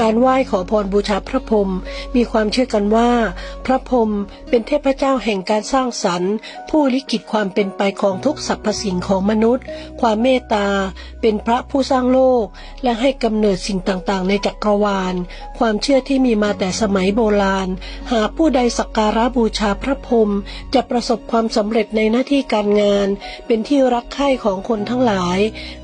การไหว้ขอพรบูชาพระพรหมมีความเชื่อกันว่า พระพรหมเป็นเทพเจ้าแห่งการสร้างสรรค์ ผู้ลิขิตความเป็นไปของทุกสรรพสิ่งของมนุษย์ ความเมตตา เป็นพระผู้สร้างโลก และให้กำเนิดสิ่งต่างๆ ในจักรวาล ความเชื่อที่มีมาแต่สมัยโบราณ หากผู้ใดสักการะบูชาพระพรหมจะประสบความสำเร็จในหน้าที่การงาน เป็นที่รักใคร่ของคนทั้งหลาย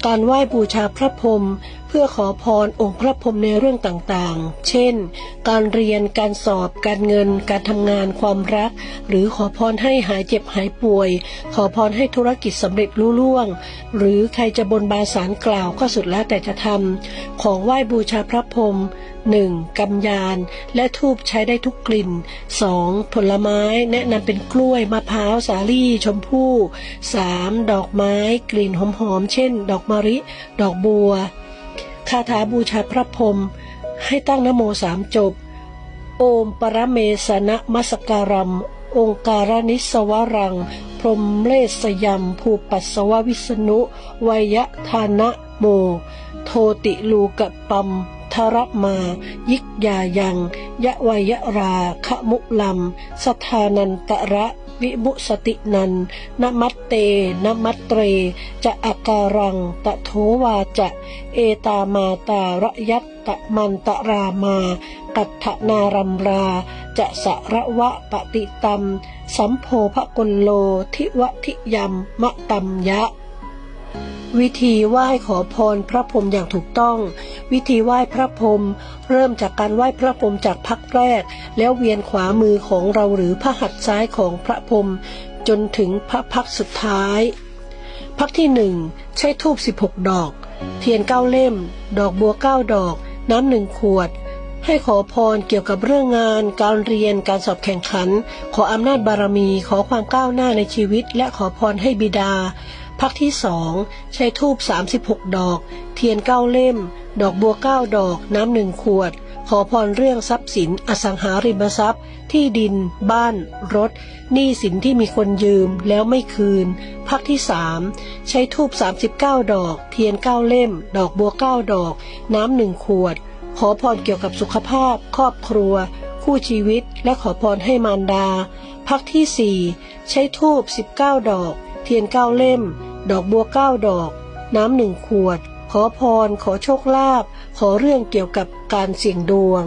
การไหว้บูชาพระพรหมเพื่อขอพรองค์พระพรหมในเรื่องต่างๆ เช่น การเรียน การสอบ การเงิน การทำงาน ความรัก หรือขอพรให้หายเจ็บหายป่วย ขอพรให้ธุรกิจสำเร็จลุล่วง หรือใครจะบนบานสารกล่าวก็สุดแล้วแต่จะทำ ของไหว้บูชาพระพรหม 1. กำยานและทูบใช้ได้ทุกกลิ่น 2. ผลไม้แนะนำเป็นกล้วยมะพร้าวสาลี่ ชมพู่ 3. ดอกไม้ กลิ่นหอมๆ เช่น ดอกมะริ ดอกบัว คาถาบูชาพระพรหม ให้ตั้งนโมสามจบ โอมปรเมสนะมัสการัมองค์การนิสวรัง พรมเลสยัมภูปัสสววิษณุวยทานะโม โทติลูกะปัมทรมา ยิกยายัง ยะวยราขมุลัม สทานันตระ วิมุสตินันนมัตเตนมัตเตร จะอาการัง ตะโทวาจะ เอตามาตาระยัตตะมันตรามา กัตถนารัมรา จะสะระวะปฏิตัม สัมโพภกุลโล ทิวทิยมมะตัมยะ วิธีไหว้ขอพรพระพรหมอย่างถูกต้อง วิธีไหว้พระพรหมเริ่มจากการไหว้พระพรหมจากพักแรก แล้วเวียนขวามือของเราหรือพระหัตถ์ซ้ายของพระพรหมจนถึงพระพักสุดท้าย พักที่หนึ่งใช้ทูบ16 ดอก เทียนเก้าเล่ม ดอกบัวเก้าดอก น้ำหนึ่งขวด ให้ขอพรเกี่ยวกับเรื่องงาน การเรียนการสอบแข่งขัน ขออำนาจบารมีขอความก้าวหน้าในชีวิต และขอพรให้บิดาพักที่สองใช้ทูบ36 ดอก เทียนเก้าเล่ม ดอกบัวเก้าดอก น้ำหนึ่งขวด ขอพรเรื่องทรัพย์สิน อสังหาริมทรัพย์ ที่ดิน บ้าน รถ หนี้สินที่มีคนยืมแล้วไม่คืน พักที่สามใช้ทูบ39 ดอก เทียนเก้าเล่ม ดอกบัวเก้าดอก น้ำหนึ่งขวด ขอพรเกี่ยวกับสุขภาพ ครอบครัว คู่ชีวิต และขอพรให้มารดา พักที่สี่ใช้ทูบ19 ดอก เทียนเก้าเล่ม ดอกบัวเก้าดอก น้ำหนึ่งขวด ขอพร ขอโชคลาภ ขอเรื่องเกี่ยวกับการเสี่ยงดวง